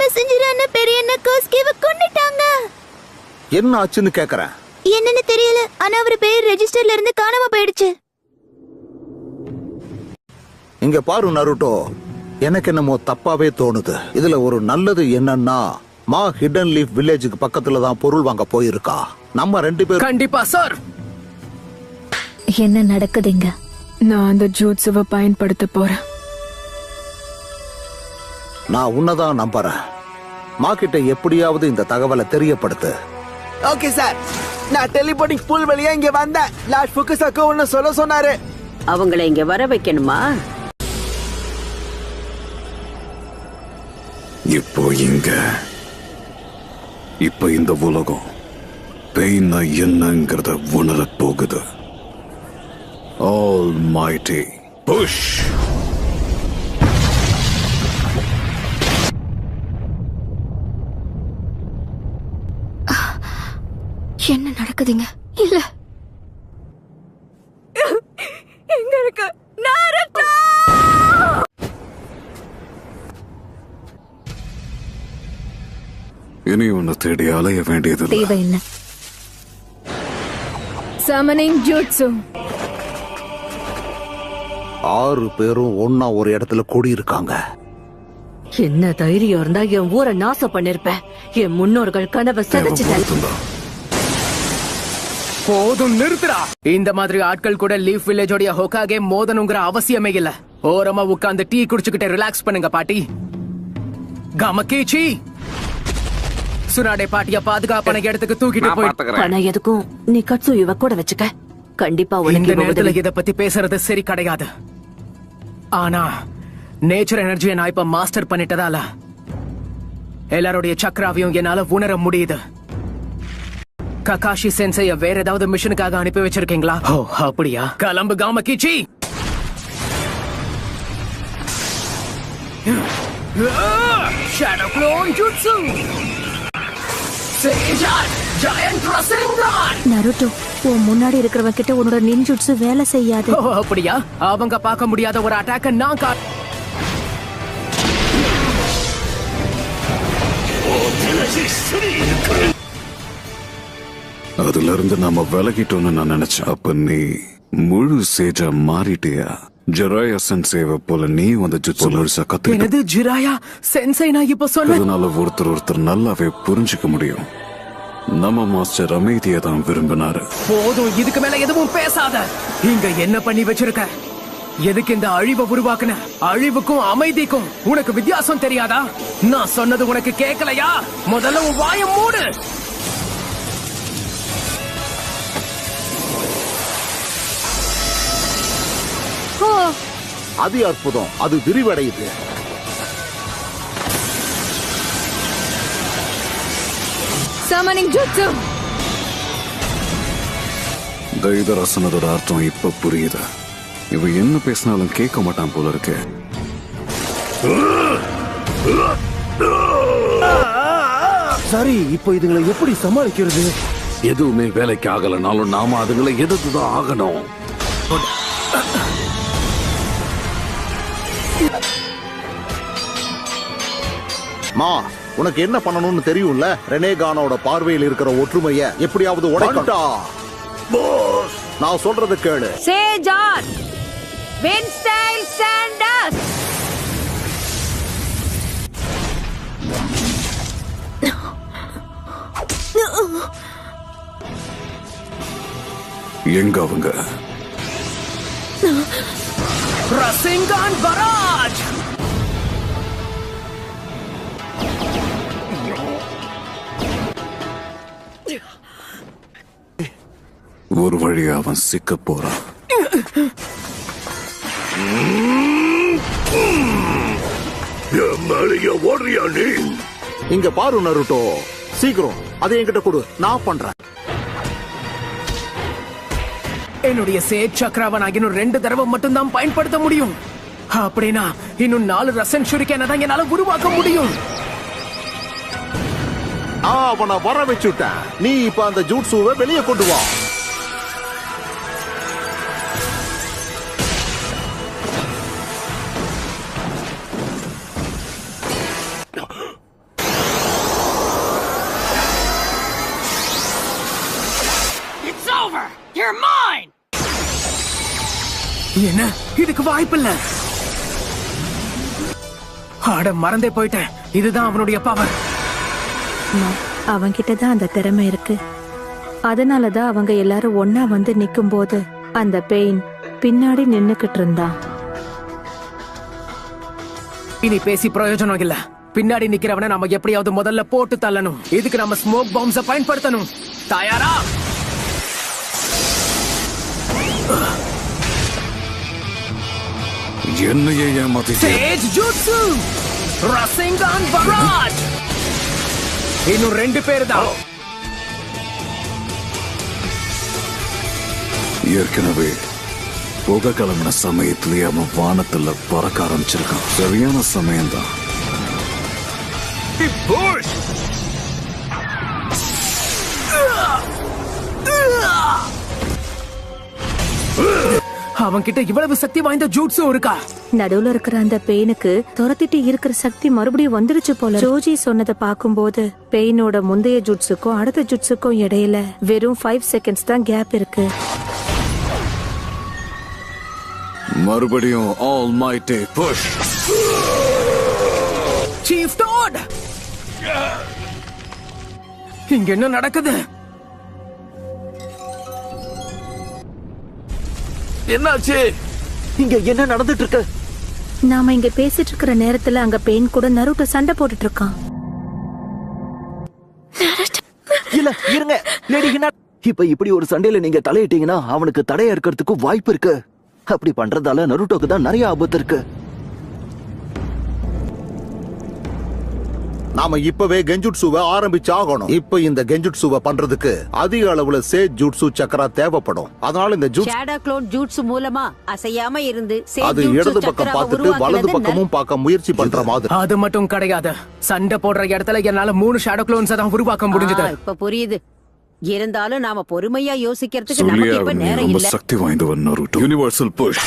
Messenger அண்ணா பெரிய அண்ணா கோஸ்கேவ கொன்னுட்டாங்க. என்ன ஆச்சுன்னு கேக்குறேன் என்னன்னு தெரியல. ஆனா அவர் பேர் ரெஜிஸ்டர்ல இருந்து காணாம போயிடுச்சு. இங்க பாரு நருட்டோ. எனக்கு என்னமோ தப்பாவே தோணுது. இதுல ஒரு நல்லது என்னன்னா மா ஹிடன் லீஃப் வில்லேஜுக்கு பக்கத்துல தான் பொருள் வாங்க போயிருக்கா. நம்ம ரெண்டு பேரும் கண்டிப்பா சார் என்ன நடக்குதுங்க நான் அந்த ஜூட்ஸுவை பயன்படுத்த போறேன். நான் உன்னதான் நம்புறேன். மா கிட்ட எப்படியாவது இந்த தகவலை தெரியப்படுத்து. ஓகே சார் நான் டெலிபோனிக் பூல் வழியா இங்க வந்தேன். லார்ட் ஃபுக்குசாக்கு ஒன்னு சொல்ல சொன்னாரு. அவங்கள இங்க வர வைக்கணுமா? இப்போ இங்க. இப்போ இந்த உலகம் பெயின்னா என்னங்கிறத உணரப் போகுது. ஆல் மைட்டி புஷ் என்ன நடக்குதுங்க? இல்ல. எங்க இருக்கு நாரட்டோ இனி உன்னை தேடி அலைய வேண்டியதில்லை. தேவையில்லை சமனிங் ஜூட்ஸு ஆறு பேரும் ஒன்னா ஒரு இடத்துல கூடியிருக்காங்க. என்ன தைரியம் இருந்தா என் ஊரை நாசம் பண்ணிருப்பேன். என் முன்னோர்கள் கனவை சதைச்சிட்டேன். போதும் நிறுத்துடா. இந்த மாதிரி ஆட்கள் கூட லீஃப் வில்லேஜோடைய ஹொக்காகே மோதனுங்கிற அவசியமே இல்ல. ஓரமா உட்கார்ந்து டீ குடிச்சுக்கிட்டு ரிலாக்ஸ் பண்ணுங்க பாட்டி. கமக்கீச்சி சுனாடே பாட்டிய பாதுகாப்பான இடத்துக்கு தூக்கிட்டு போயிட்டு பணம் எதுக்கும்? நீ கட்சு இவ கூட வச்சுக்க. கண்டிப்பா உனக்கு நேரத்துல. இத பத்தி பேசுறது சரி கிடையாது. ஆனா நேச்சர் எனர்ஜியை நான் இப்ப மாஸ்டர் பண்ணிட்டதால எல்லாருடைய சக்கராவையும் என்னால உணர முடியுது. ககாஷி சென்சைய வேற ஏதாவது மிஷனுக்காக அனுப்பி வச்சிருக்கீங்களா? ஓ அப்படியா? Shadow clone jutsu Rasengan Naruto உன் முன்னாடி இருக்கிறவங்க கிட்ட உன்னோட நின்ஜுட்ஸு வேலை செய்யாது. அப்படியா? அவங்க பார்க்க முடியாத ஒரு அட்டாக்க நான் கா அதுல இருந்து நாம விலகிட்டோம்னு நான் நினைச்சேன். அப்ப நீ முழு சேஜா மாறிட்டியா? ஜெராயா சென்சேவ போல நீ அந்த ஜுட்சு முழுசா கத்துக்கிட்ட. எனது ஜிராயா? சென்சை நான் இப்ப அதனால ஒருத்தர் ஒருத்தர் நல்லாவே புரிஞ்சுக்க முடியும். நம்ம மாஸ்டர் அமைதியை தான் விரும்பினாரு. போதும் இதுக்கு மேல எதுவும் பேசாத. இங்க என்ன பண்ணி வச்சிருக்க? எதுக்கு இந்த அழிவை உருவாக்குன? அழிவுக்கும் அமைதிக்கும் உனக்கு வித்தியாசம் தெரியாதா? நான் சொன்னது உனக்கு கேட்கலையா முதல்ல வாயை மூடு. அதி அற்புதம். அது விரிவடையுது. சமனிங் ஜூட்ஸு தைதரசனதோட அர்த்தம் இப்ப புரியுது. இவ என்ன பேசினாலும் கேட்க மாட்டான் போல இருக்கு. சரி இப்போ இதுங்களை எப்படி சமாளிக்கிறது? எதுவுமே வேலைக்கு ஆகலனாலும் நாம அதுங்களை எதிர்த்து தான் ஆகணும்? மா உனக்கு என்ன பண்ணணும்னு தெரியும்ல? ரெனேகானோட பார்வையில் இருக்கிற ஒற்றுமைய எப்படியாவது உடைக்கட்டா நான் சொல்றது கேளு. சேஜான்! வின்ஸ்டைல் சாண்டர்ஸ் எங்க அவங்க? ரசிங்கான் பராஜ்! ஒரு வழியா அவன் சிக்க போறான். ஓடுறியா நீ? இங்க பாரு நருட்டோ. சீக்கிரம். அதை என்கிட்ட கொடு. நான் பண்றேன். என்னுடைய சக்கராவை நான் இன்னும் ரெண்டு தடவை மட்டும் தான் பயன்படுத்த முடியும். அப்படின்னா இன்னும் நாலு ரசன் ஷுரிக்கேன தான் என்னால உருவாக்க முடியும். நான் அவனை வர வச்சுட்டேன். நீ இப்ப அந்த ஜூட்ஸுவை வெளியே கொண்டு வா. இதுக்கு வாய்ப்பில்ல. ஆட மறந்தே போயிட்டேன். இதுதான் அவனுடைய பவர் அவன்கிட்ட தான் அந்த திறமை இருக்கு. அதனாலதான் அவங்க எல்லாரும் ஒன்னா வந்து நிக்கும் போது அந்த பெயின் பின்னாடி நின்னுக்கிட்டு இருந்தான் இனி பேசி பிரயோஜனம் இல்ல. பின்னாடி நிக்கிறவனை நாம எப்படியாவது முதல்ல போட்டு தள்ளணும். இதுக்கு நம்ம ஸ்மோக் பாம்ஸ பயன்படுத்தணும். தயாரா? என்னையே ஏமாத்திட்டே சேஜ் ஜூட்சு ரசிங்கான் பராஜ் இன்னும் ரெண்டு பேர் தான் ஏற்கனவே புகை கிளம்பின சமயத்திலேயே அவன் வானத்துல பறக்க ஆரம்பிச்சிருக்கான். சரியான சமயம்தான். அவன் கிட்ட இவ்வளவு சக்தி வாய்ந்த ஜூட்ஸும் இருக்கா? நடுவுல இருக்கிற அந்த பெயினுக்கு துரத்திட்டு இருக்கிற சக்தி மறுபடியும் வந்துருச்சு போல ஜோஜி சொன்னதை பார்க்கும்போது பெயினோட முந்தைய ஜுட்ஸுக்கும் அடுத்த ஜுட்ஸுக்கும் இடையில வெறும் ஃபைவ் செகண்ட்ஸ் தான் கேப் இருக்கு. மறுபடியும் ஆல் மைட்டே புஷ் சீஃப் டாட் இங்க என்ன நடக்குது? என்னாச்சு? இங்க என்ன நடந்துட்டு இருக்கு நாம இங்க பேசிட்டு இருக்கிற நேரத்துல அங்க பெயின் கூட நருட்டோ சண்டை போட்டுட்டு இருக்கான் இல்ல இருங்க. லேடி இப்ப இப்படி ஒரு சண்டையில நீங்க தலையிட்டீங்கன்னா அவனுக்கு தடையா இருக்கிறதுக்கு வாய்ப்பு இருக்கு. அப்படி பண்றதால நருட்டோக்கு தான் நிறைய ஆபத்து இருக்கு. நாம இப்பவே கெஞ்சுட்சுவை ஆரம்பிச்சாகணும். இப்ப இந்த கெஞ்சுட்சுவை பண்றதுக்கு அதிக அளவுல சேஜ் ஜுட்சு சக்கரா தேவைப்படும். அதனால இந்த ஜூட்ஸ் ஷேடோ க்ளோன் ஜூட்ஸ் மூலமா அசையாம இருந்து அது இடது பக்கம் பார்த்துட்டு வலது பக்கமும் பார்க்க முயற்சி பண்ற மாதிரி. அது மட்டும் கிடையாது. சண்டை போடுற இடத்துல என்னால மூணு ஷேடோ குளோன்ஸ் தான் உருவாக்க முடிஞ்சது. இப்ப புரியுது. இருந்தாலும் நாம பொறுமையா யோசிக்கிறதுக்கு நமக்கு இப்ப நேரம் ரொம்ப இல்ல. சக்தி வாய்ந்தவன் நருட்டோ. யூனிவர்சல் புஷ்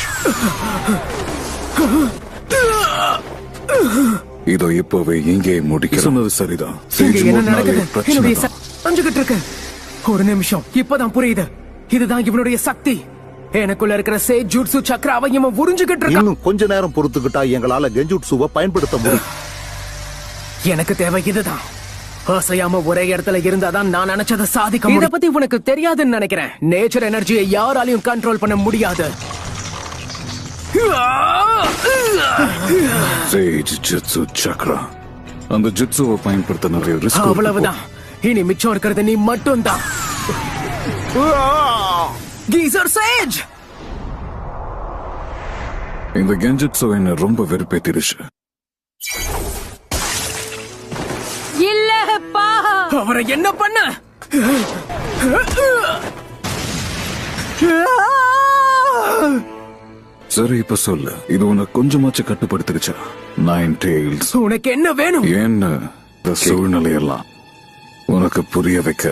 இதோ இப்பவே இங்கே முடிக்க சொன்னது சரிதான். அஞ்சுகிட்டு இருக்கு. ஒரு நிமிஷம். இப்பதான் புரியுது. இதுதான் இவனுடைய சக்தி. எனக்குள்ள இருக்கிற சேஜ் ஜூட்சு சக்கராவை இவன் உறிஞ்சுகிட்டு இருக்கான். இன்னும் கொஞ்ச நேரம் பொறுத்துக்கிட்டா எங்களால கெஞ்சுட்சுவை பயன்படுத்த முடியும். எனக்கு தேவை இதுதான். அசையாம ஒரே இடத்துல இருந்தாதான் நான் நினைச்சதை சாதிக்க முடியும். இத பத்தி உனக்கு தெரியாதுன்னு நினைக்கிறேன். நேச்சர் எனர்ஜியை யாராலையும் கண்ட்ரோல் பண்ண முடியாது. சேஜ் ஜுட்சு சக்ரா அந்த ஜுட்சுவை பயன்படுத்த நிறைய ரிஸ்க் அவ்வளவுதான். இனி மிச்சம் இருக்கிறது நீ மட்டும்தான். கீசர் சேஜ் இந்த கெஞ்சுட்சு என்ன ரொம்ப வெறுப்பேத்திருச்சு இல்லப்பா அவரை என்ன பண்ண? சரி இப்ப சொல்லு. இது உனக்கு கொஞ்சமாச்சு கட்டுப்படுத்திருச்சா நைன் டெய்ல்ஸ் உனக்கு என்ன வேணும்? என்ன இந்த சூழ்நிலையெல்லாம் உனக்கு புரிய வைக்க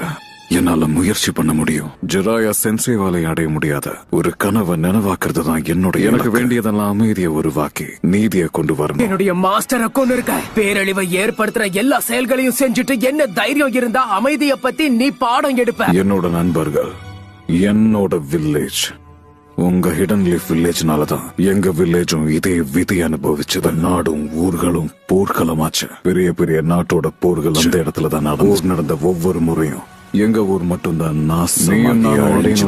என்னால முயற்சி பண்ண முடியும். ஜெராயா சென்சேவாலை அடைய முடியாத ஒரு கனவை நினைவாக்குறது தான் என்னோட எனக்கு வேண்டியதெல்லாம் அமைதியை உருவாக்கி நீதியை கொண்டு வரணும். என்னுடைய மாஸ்டரை கொண்டு இருக்க. பேரழிவை ஏற்படுத்துற எல்லா செயல்களையும் செஞ்சுட்டு என்ன தைரியம் இருந்தா அமைதிய பத்தி நீ பாடம் எடுப்ப. என்னோட நண்பர்கள் என்னோட வில்லேஜ் உங்க ஹிடன் லீஃப் வில்லேஜ்னால தான் எங்க வில்லேஜும் இதே விதி அனுபவிச்சது. நாடும் ஊர்களும் போர்க்களமாச்சு. பெரிய பெரிய நாட்டோட போர்கள் அந்த இடத்துல தான் நடந்து. நடந்த ஒவ்வொரு முறையும். எங்க ஊர் மட்டும்தான் நான்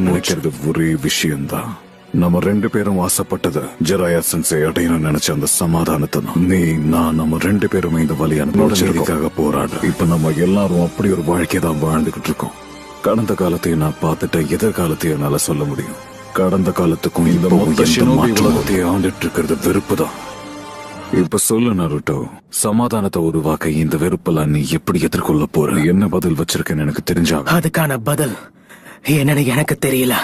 நினைக்கிறது ஒரே விஷயம்தான். நம்ம ரெண்டு பேரும் ஆசைப்பட்டது ஜெராயா சென்சை அடையணும்னு நினைச்ச அந்த சமாதானத்தை தான் நீ நான் நம்ம ரெண்டு பேருமே இந்த வழி அனுபவிச்சதுக்காக போராடு. இப்ப நம்ம எல்லாரும் அப்படி ஒரு வாழ்க்கையை தான் வாழ்ந்துகிட்டு இருக்கோம். கடந்த காலத்தையும் நான் பார்த்துட்டேன். எதிர்காலத்தையும் என்னால சொல்ல முடியும். கடந்த காலத்துக்கும் இந்த மொத்த ஷினோபி உலகத்தையும் ஆண்டுட்டு இருக்கிறது வெறுப்பு தான் இப்ப சொல்லு நருட்டோ. சமாதானத்தை உருவாக்க இந்த வெறுப்பெல்லாம் நீ எப்படி எதிர்கொள்ள போற? என்ன பதில் வச்சிருக்கேன்னு எனக்கு தெரிஞ்சாக? அதுக்கான பதில் என்னன்னு எனக்கு தெரியல.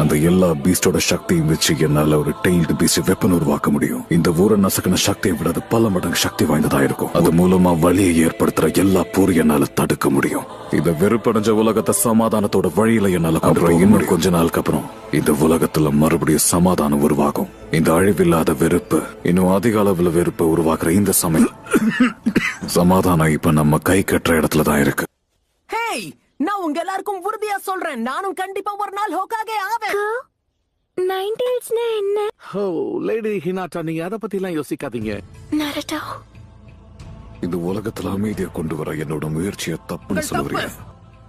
அந்த எல்லா பீஸ்டோட சக்தியும் வச்சு என்னால ஒரு டெய்ல்டு பீஸ்ட் வெப்பன் உருவாக்க முடியும். இந்த ஊரை நசுக்கின சக்தியை விட அது பல மடங்கு சக்தி வாய்ந்ததா இருக்கும். அது மூலமா வலியை ஏற்படுத்துற எல்லா போரும் என்னால தடுக்க முடியும். இந்த வெறுப்படைஞ்ச உலகத்தை சமாதானத்தோட வழியில என்னால கொண்டு வர இன்னும் கொஞ்ச நாளுக்கு அப்புறம் இந்த உலகத்துல மறுபடியும் சமாதானம் உருவாகும். இந்த அழிவில்லாத வெறுப்பு இன்னும் அதிக அளவுல வெறுப்பை உருவாக்குற இந்த சமயம். சமாதானம் இப்ப நம்ம கை கட்டுற இடத்துல தான் இருக்கு நான் உங்க எல்லாருக்கும் உறுதியா சொல்றேன். நானும் கண்டிப்பா ஒரு நாள் ஹோக்காகே ஆவேன். நைன்டேல்ஸ்னா என்ன? ஓ லேடி ஹினாட்டா நீங்க அத பத்தி எல்லாம் யோசிக்காதீங்க. நரட்டோ. இந்த உலகத்துல அமைதியை கொண்டு வர என்னோட முயற்சியை தப்புன்னு. சொல்லுறியா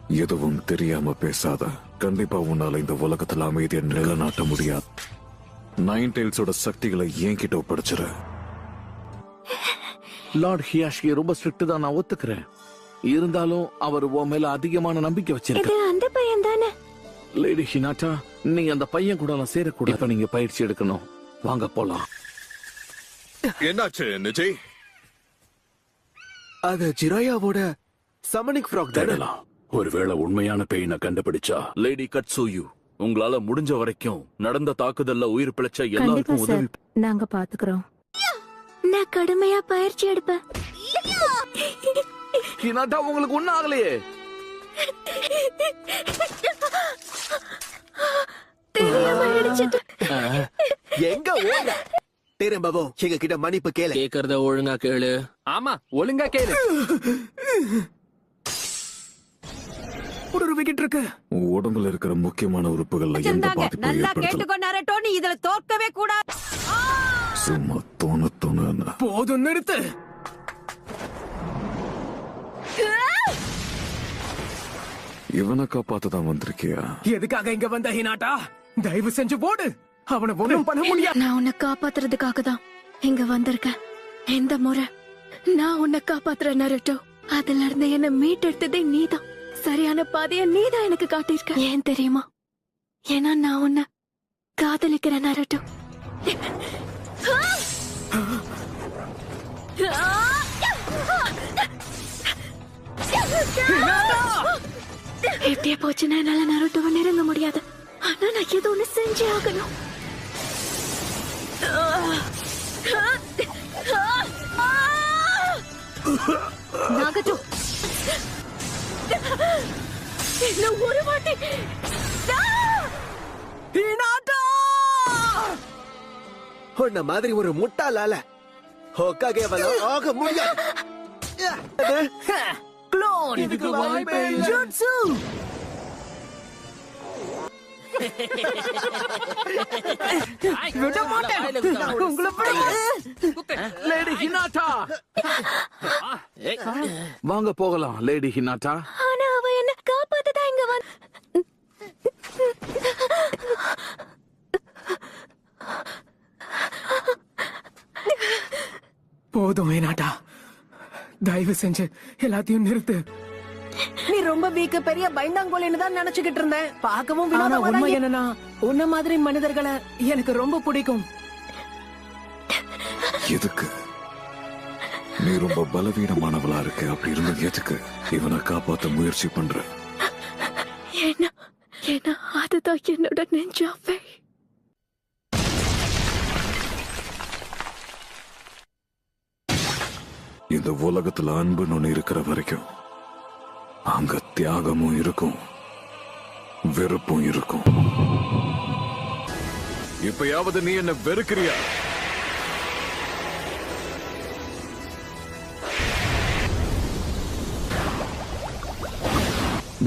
எதுவும் தெரியாம பேசாத. கண்டிப்பா உன்னால இந்த உலகத்துல அமைதியை நிலைநாட்ட முடியாது. நைன் டெயில்ஸோட சக்திகளை என்கிட்ட ஒப்படைச்சிரு. லார்ட் ஹியாஷி ரொம்ப ஸ்ட்ரிக்ட் தான் நான் ஒத்துக்கிறேன். இருந்தாலும் அவர் உன் மேல அதிகமான நம்பிக்கை வச்சிருக்க. அந்த பையன் தானே லேடி ஹினாட்டா நீ அந்த பையன் கூட நான் சேரக்கூடாது. இப்ப நீங்க பயிற்சி எடுக்கணும். வாங்க போலாம். என்னாச்சு நிஜய் அது ஜிராயாவோட சமனிக் ஃப்ராக் தேடலாம். ஒருவேளை உண்மையான பெயினை கண்டுபிடிச்சா லேடி கட்சூயு உங்களால முடிஞ்ச வரைக்கும் நடந்த தாக்குதல்ல உயிர் பிழைச்ச எல்லாருக்கும் உதவி நாங்க பாத்துக்கிறோம். நான் கடுமையா பயிற்சி எடுப்பேன். ஹினாட்டா உங்களுக்கு ஒண்ணும் ஆகலையே எங்க ஓட திரும்பவும் எங்க கிட்ட மன்னிப்பு கேளு. கேக்குறத ஒழுங்கா கேளு. ஆமா ஒழுங்கா கேளு. உருவிக்கிட்டு இருக்கு. உன் உடம்புல இருக்கிற முக்கியமான உறுப்புகள்ல எந்த பாதிப்பும் நல்லா ஏற்படுத்தல. கேட்டுக்கோ நரட்டோ நீ இதுல தோற்கவே கூடாது. சும்மா தோண தோண போதும் நிறுத்து. இவனை காப்பாத்ததான் வந்திருக்கியா? எதுக்காக இங்க வந்த ஹினாட்டா? தயவு செஞ்சு போடு அவனை ஒண்ணும் பண்ண முடியாது. நான் உன்னை காப்பாத்துறதுக்காக தான் இங்க வந்திருக்கேன். இந்த முறை நான் உன்னை காப்பாத்துறேன் நருட்டோ. அதுல இருந்து என்ன மீட்டெடுத்ததே நீதான். சரியான பாதைய நீதான் எனக்கு காட்டியிருக்க. ஏன் தெரியுமா? ஏன்னா நான் உன்னை காதலிக்கிறேன் நருட்டோ. எப்படியே போச்சுன்னா என்னால நருட்டோவை நெருங்க முடியாது ஆனா நான் ஏதோ ஒண்ணு செஞ்சே ஆகணும் நாகட்டு என்ன ஒரு வாட்டி உன்ன மாதிரி ஒரு முட்டாளால ஹோக்காகே ஆக முடியாது க்ளோன் இதுக்கு வாய்ப்பே இல்ல. ஜுட்சு விட மாட்டேன் உங்களை. லேடி ஹினாட்டா வாங்க போகலாம் லேடி ஹினாட்டா ஆனா அவ என்ன காப்பாத்ததான் இங்க வந்து போதும் ஏனாட்டா தயவு செஞ்சு எல்லாத்தையும் நிறுத்து. நீ ரொம்ப வீக்க பெரிய பைந்தாங்கோலின்னு தான் நினைச்சுக்கிட்டு இருந்தேன். பார்க்கவும் ஆனா வினோதமா உண்மை என்னன்னா உன்ன மாதிரி மனிதர்களை எனக்கு ரொம்ப பிடிக்கும். எதுக்கு? நீ ரொம்ப பலவீனமானவளா இருக்க அப்படி இருந்த எதுக்கு? இவனை காப்பாத்த முயற்சி பண்ற. ஏன்னா ஏன்னா அதுதான் என்னோட நெஞ்சாவே. இந்த உலகத்துல அன்புன்னு ஒண்ணு இருக்கிற வரைக்கும் அங்க தியாகமும் இருக்கும் வெறுப்பும் இருக்கும். இப்பயாவது நீ என்ன வெறுக்கிறியா?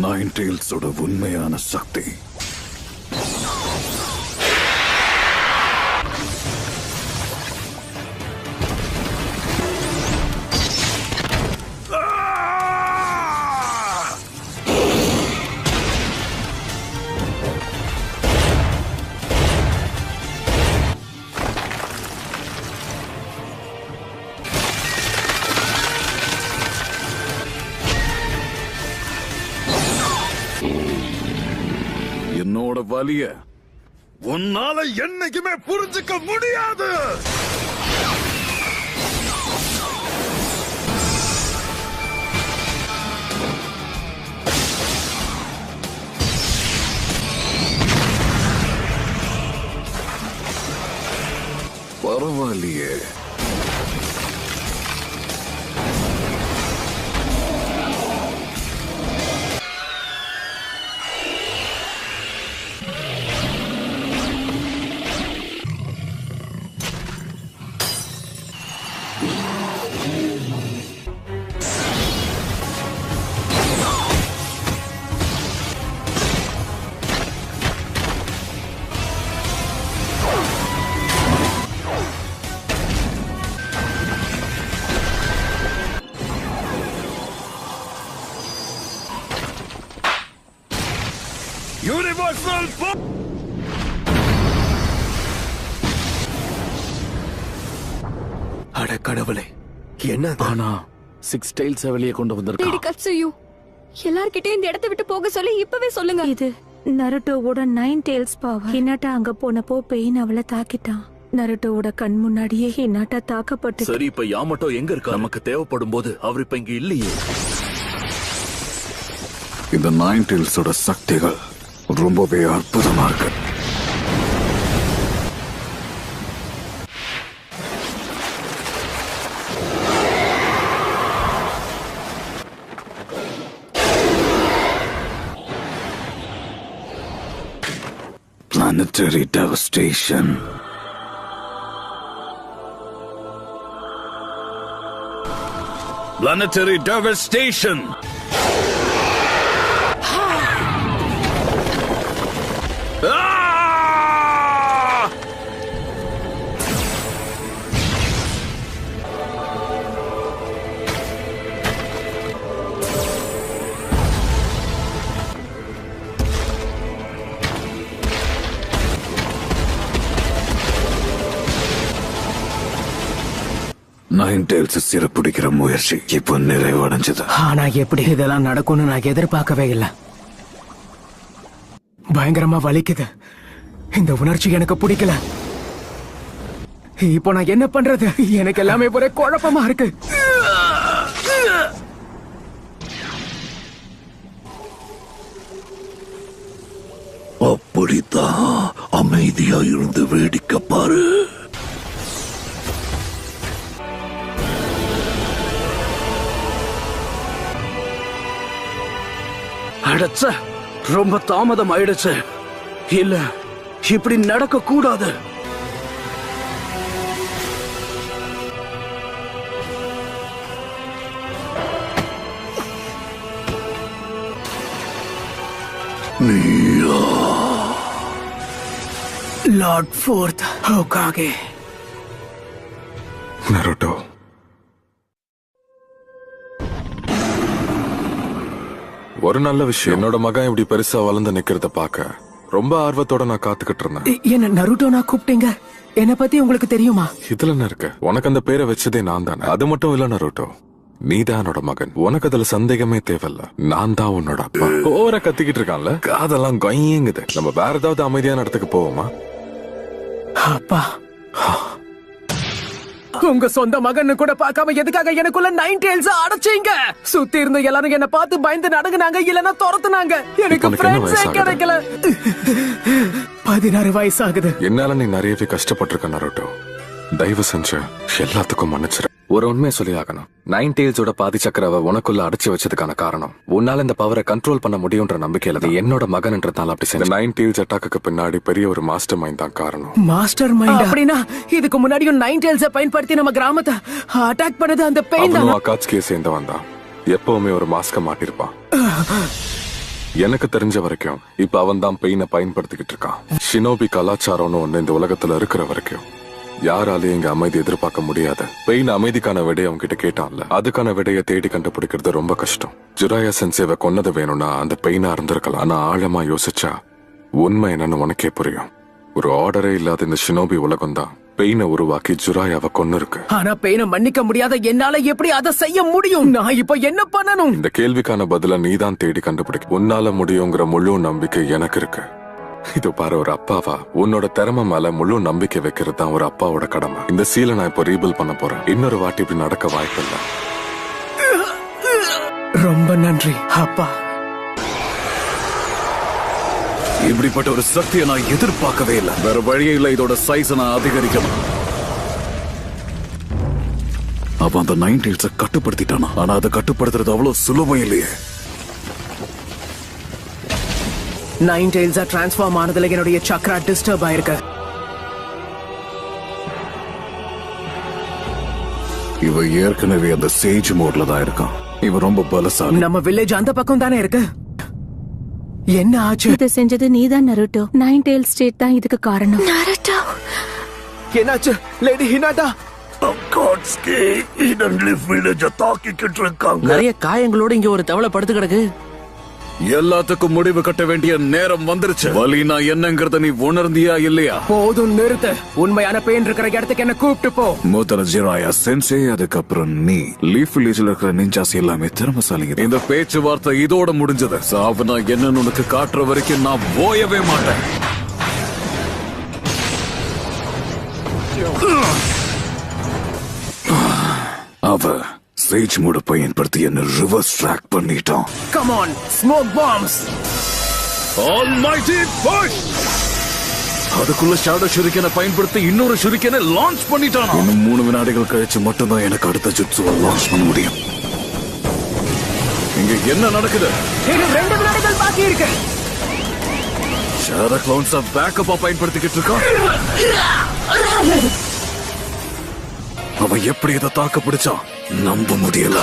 நைன் டெயில்ஸோட உண்மையான சக்தி. வலிய உன்னால என்னைக்குமே புரிஞ்சுக்க முடியாது. பரவாயில்லையே. அட கடவுளே. என்ன ஆனா சிக்ஸ் டைல்ஸ் வெளியே கொண்டு வந்திருக்கான். கட்சுயு எல்லார்கிட்டயும் இந்த இடத்தை விட்டு போக சொல்லி இப்பவே சொல்லுங்க. இது நருட்டோவோட நைன் டேல்ஸ் பவர் ஹினாட்டா அங்க போனப்போ பெயின் அவளை தாக்கிட்டான். நருட்டோவோட கண் முன்னாடியே ஹினாட்டா தாக்கப்பட்டு சரி இப்ப யாமட்டோ எங்க இருக்கா? நமக்கு தேவைப்படும் போது அவர் இப்ப இங்க இல்லையே. இந்த நைன் டேல்ஸோட சக்திகள் ரொம்பவே அற்புதமா இருக்கு. Planetary devastation. Planetary devastation. Nine tails சிறப்பிடிக்கிற முயற்சி இப்போ நிறைவடைஞ்சது. ஆனா எப்படி? இதெல்லாம் நடக்கும்னு நான் எதிர்பார்க்கவே இல்லை. பயங்கரமா வலிக்குது. இந்த உணர்ச்சி எனக்கு பிடிக்கல. இப்போ நான் என்ன பண்றது? எனக்கு எல்லாமே ஒரே குழப்பமா இருக்கு. அப்படித்தான் அமைதியா இருந்து வேடிக்கை பாரு. அடச்ச ரொம்ப தாமதம் ஆயிடுச்சு இல்ல இப்படி நடக்க கூடாது லார்ட் ஃபோர்த் ஹோகாகே ஒரு நல்ல விஷயம். என்னோட மகன் இப்படி பெருசா வளர்ந்து நிக்கிறத பார்க்க ரொம்ப ஆர்வத்தோட நான் காத்துக்கிட்டு இருந்தேன். என்ன நருட்டோ நான் கூப்பிட்டீங்க. என்ன பத்தி உங்களுக்கு தெரியுமா? இதுல என்ன இருக்கு? உனக்கு அந்த பேரை வச்சதே நான் தானே? அது மட்டும் இல்ல நருட்டோ. நீதான் என்னோட மகன். உனக்கு அதுல சந்தேகமே தேவையில்ல. நான் தான் உன்னோட அப்பா. ஓவரா கத்திக்கிட்டு இருக்கான்ல? காதெல்லாம் கொய்யுங்குது நம்ம வேற ஏதாவது அமைதியான இடத்துக்கு போவோமா? அப்பா. உங்க சொந்த மகன்னு கூட பார்க்காம எதுக்காக எனக்குள்ள நைன் டேல்ஸ் அடைச்சீங்க? சுத்தி இருந்த எல்லாரும் என்ன பார்த்து பயந்து நடுங்குனாங்க இல்லனா துரத்துனாங்க. எனக்கு ஃப்ரெண்ட்ஸே? கிடைக்கல. பதினாறு வயசாகுது. என்னால நீ நிறையவே கஷ்டப்பட்டிருக்க நருட்டோ. தயவு செஞ்சு எல்லாத்துக்கும் மன்னிச்சிரு. ஒரு உண்மையை சொல்லி ஆகணும் நைன் டேல்ஸோட பாதி சக்கரவை உனக்குள்ள அடைச்சு வச்சதுக்கான காரணம். உன்னால இந்த பவரை கண்ட்ரோல் பண்ண முடியும்ன்ற நம்பிக்கையில தான் என்னோட மகன்ன்றதால அப்படி செஞ்ச நைன் டேல்ஸ் அட்டாக்கு பின்னாடி பெரிய ஒரு மாஸ்டர் மைண்ட் தான் காரணம். மாஸ்டர் மைண்ட் அப்படின்னா இதுக்கு முன்னாடியும் நைன் டேல்ஸ பயன்படுத்தி நம்ம கிராமத்தை அட்டாக் பண்ணது அந்த பெயின் தான்? அக்காட்சியை சேர்ந்தவன் தான். எப்பவுமே ஒரு மாஸ்க மாட்டிருப்பான் எனக்கு தெரிஞ்ச வரைக்கும் இப்ப அவன் தான் பெயினை பயன்படுத்திக்கிட்டு இருக்கான். ஷினோபி கலாச்சாரம்னு ஒண்ணு இந்த உலகத்துல இருக்கிற வரைக்கும். யாராலையும் இங்க அமைதி எதிர்பார்க்க முடியாது. பெயின் அமைதிக்கான விடையை அவன்கிட்ட கேட்டான்ல. அதுக்கான விடையை தேடி கண்டுபிடிக்கிறது ரொம்ப கஷ்டம். ஜுராயா சென்சேவை கொன்னது வேணும்னா அந்த பெயினா இருந்திருக்கலாம். ஆனா ஆழமா யோசிச்சா உண்மை என்னன்னு உனக்கே புரியும். ஒரு ஆர்டரே இல்லாத இந்த ஷினோபி உலகம் தான். பெயினை உருவாக்கி ஜுராயாவை கொன்னு இருக்கு ஆனா பெயினை மன்னிக்க முடியாத என்னால எப்படி அதை செய்ய முடியும்? நான் இப்ப என்ன பண்ணணும்? இந்த கேள்விக்கான பதில நீதான் தேடி கண்டுபிடிக்க. உன்னால முடியுங்கிற முழு நம்பிக்கை எனக்கு இருக்கு. இது பாரு ஒரு அப்பாவா? உன்னோட திறமை மேல முழு நம்பிக்கை வைக்கிறது தான் ஒரு அப்பாவோட கடமை. இந்த சீலை நான் இப்போ ரீபில் பண்ண போறேன். இன்னொரு வாட்டி இப்படி நடக்க வாய்ப்பில்லை ரொம்ப நன்றி அப்பா. இப்படிப்பட்ட ஒரு சக்தியை நான் எதிர்பார்க்கவே இல்லை. வேற வழியே இல்லை இதோட சைஸ நான் அதிகரிக்கணும். அவன் அந்த நைன் டேல்ஸ கட்டுப்படுத்திட்டானா? ஆனா அதை கட்டுப்படுத்துறது அவ்வளவு சுலபம் இல்லையே. நைன் டெயில்ஸா டிரான்ஸ்ஃபார்ம் ஆனதுல என்னுடைய சக்ரா டிஸ்டர்ப் ஆயிருக்கு. இவ ஏற்கனவே அந்த சேஜ் மோட்ல தான் இருக்கான் இவன் ரொம்ப பலசாலி. நம்ம வில்லேஜ் அந்த பக்கம் தானே இருக்கு. என்ன ஆச்சு? இதை செஞ்சது நீதான் நருட்டோ. நைன் டேல் ஸ்டேட் தான் இதுக்கு காரணம். நருட்டோ! என்னாச்சு? லேடி ஹினாட்டா தாக்கிக்கிட்டு இருக்காங்க. நிறைய காயங்களோட இங்க ஒரு தவளை படுத்து கிடக்கு. எல்லாத்துக்கும் முடிவு கட்ட வேண்டிய நேரம் வந்துருச்சு. வலினா என்னங்கறத நீ உணர்ந்தியா இல்லையா? போதும் நிறுத்து. உண்மையான பெயின் இருக்கிற இடத்துக்கு என்ன கூப்பிட்டு போ. முதல்ல ஜிராயா சென்சே அதுக்கப்புறம் நீ. லீஃப் வில்லேஜ்ல இருக்கிற நிஞ்சாஸ் எல்லாமே திறமசாலிங்க. இந்த பேச்சுவார்த்தை இதோட முடிஞ்சது. சாவுனா என்னன்னு உனக்கு காட்டுற வரைக்கும் நான் போயவே மாட்டேன். அவ சேஜ் மூட பயன்படுத்தி என்ன ரிவர்ஸ் ட்ராக் பண்ணிட்டான். Come on smoke bombs Almighty push! அதுக்குள்ள ஷாடோ ஷுரிக்கனை பயன்படுத்தி இன்னொரு ஷுரிக்கனை லான்ச் பண்ணிட்டான்? இன்னும் மூணு வினாடிகள் கழிச்சு மட்டும்தான் எனக்கு அடுத்த ஜுட்ஸுவை லான்ச் பண்ண முடியும். இங்க என்ன நடக்குது? இன்னும் ரெண்டு வினாடிகள் பாக்கி இருக்கு. ஷாடோ கிளவுன்ஸ பேக்கப்பா பயன்படுத்திக்கிட்டு இருக்கான். அவன் எப்படி இதை தாக்க பிடிச்சான்? நம்ப முடியல.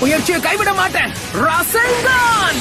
முயற்சியை கைவிட மாட்டேன். ரசங்கான்